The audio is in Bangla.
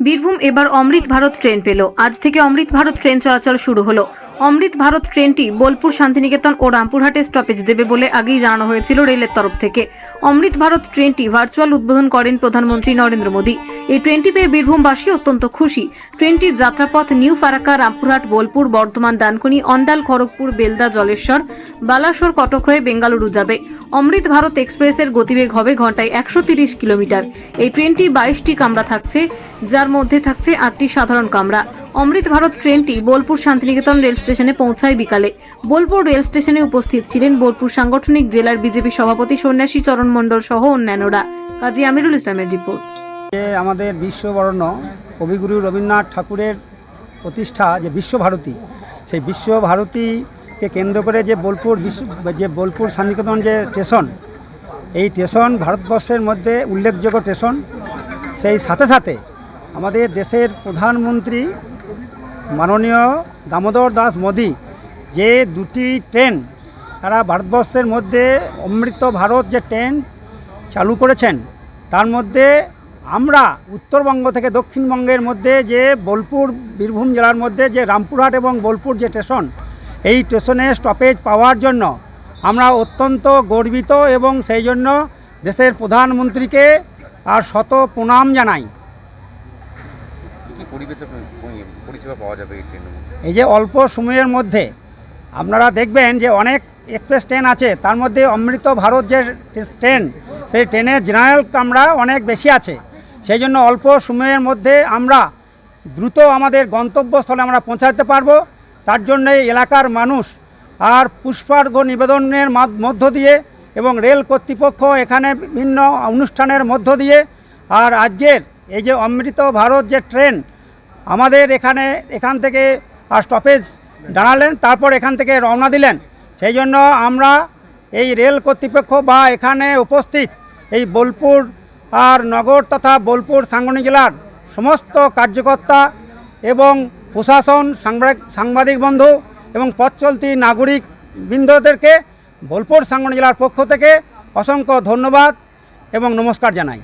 বীরভূম এবার অমৃত ভারত ট্রেন পেল। আজ থেকে অমৃত ভারত ট্রেন চলাচল শুরু হলো। অমৃত ভারত ট্রেনটি বোলপুর শান্তিনিকেতন ও রামপুরহাটে স্টপেজ দেবে বলে আগেই জানানো হয়েছিল রেলের তরফ থেকে। অমৃত ভারত ট্রেনটি ভার্চুয়াল উদ্বোধন করেন প্রধানমন্ত্রী নরেন্দ্র মোদী। এই ট্রেনটি পেয়ে বীরভূমবাসী অত্যন্ত খুশি। ট্রেনটির যাত্রাপথ নিউ ফারাক্কা, রামপুরহাট, বোলপুর, বর্ধমান, ডানকুনি, অন্ডাল, খড়গপুর, বেলদা, জলেশ্বর, বালাসোর, কটক হয়ে বেঙ্গালুরু যাবে। অমৃত ভারত এক্সপ্রেসের গতিবেগ হবে ঘন্টায় একশো কিলোমিটার। এই ট্রেনটি বাইশটি কামরা থাকছে। যার মধ্যে থাকছে আটটি সাধারণ কামরা। অমৃত ভারত ট্রেনটি বোলপুর শান্তিনিকেতন রেল স্টেশনে পৌঁছায় বিকালে। বোলপুর রেল স্টেশনে উপস্থিত ছিলেন বোলপুর সাংগঠনিক জেলার বিজেপি সভাপতি সন্ন্যাসী চরণ মণ্ডল সহ অন্যান্যরা। কাজী আমিরুল ইসলামের রিপোর্ট। আমাদের বিশ্ববরণ্য কবিগুরু রবীন্দ্রনাথ ঠাকুরের প্রতিষ্ঠা যে বিশ্বভারতী, সেই বিশ্বভারতীকে কেন্দ্র করে যে বোলপুর বিশ্ব, যে বোলপুর শান্তিনিকেতন যে স্টেশন, এই স্টেশন ভারতবর্ষের মধ্যে উল্লেখযোগ্য স্টেশন, সেই সাথে সাথে আমাদের দেশের প্রধানমন্ত্রী মাননীয় দামোদর দাস মোদী, যে দুটি ট্রেন সারা ভারতবর্ষের মধ্যে অমৃত ভারত যে ট্রেন চালু করেছেন, তার মধ্যে আমরা উত্তরবঙ্গ থেকে দক্ষিণবঙ্গের মধ্যে যে বোলপুর, বীরভূম জেলার মধ্যে যে রামপুরহাট এবং বোলপুর যে স্টেশন, এই স্টেশনে স্টপেজ পাওয়ার জন্য আমরা অত্যন্ত গর্বিত এবং সেই জন্য দেশের প্রধানমন্ত্রীকে আর শত প্রণাম জানাই। এই যে অল্প সময়ের মধ্যে আপনারা দেখবেন যে অনেক এক্সপ্রেস ট্রেন আছে, তার মধ্যে অমৃত ভারত যে ট্রেন, সেই ট্রেনের জেনারেল কামরা অনেক বেশি আছে। সেই জন্য অল্প সময়ের মধ্যে আমরা দ্রুত আমাদের গন্তব্যস্থলে আমরা পৌঁছাতে পারব। তার জন্য এলাকার মানুষ আর পুষ্পার্ঘ নিবেদনের মধ্য দিয়ে এবং রেল কর্তৃপক্ষ এখানে বিভিন্ন অনুষ্ঠানের মধ্য দিয়ে আর আজকের এই যে অমৃত ভারত যে ট্রেন আমাদের এখানে, এখান থেকে আর স্টপেজ দাঁড়ালেন, তারপর এখান থেকে রওনা দিলেন। সেই জন্য আমরা এই রেল কর্তৃপক্ষ বা এখানে উপস্থিত এই বোলপুর আর নগর তথা বোলপুর সাংগঠনিক জেলার সমস্ত কার্যকর্তা এবং প্রশাসন, সাংবাদিক বন্ধু এবং পথ চলতি নাগরিক বৃন্দদেরকে বোলপুর সাংগঠনিক জেলার পক্ষ থেকে অসংখ্য ধন্যবাদ এবং নমস্কার জানাই।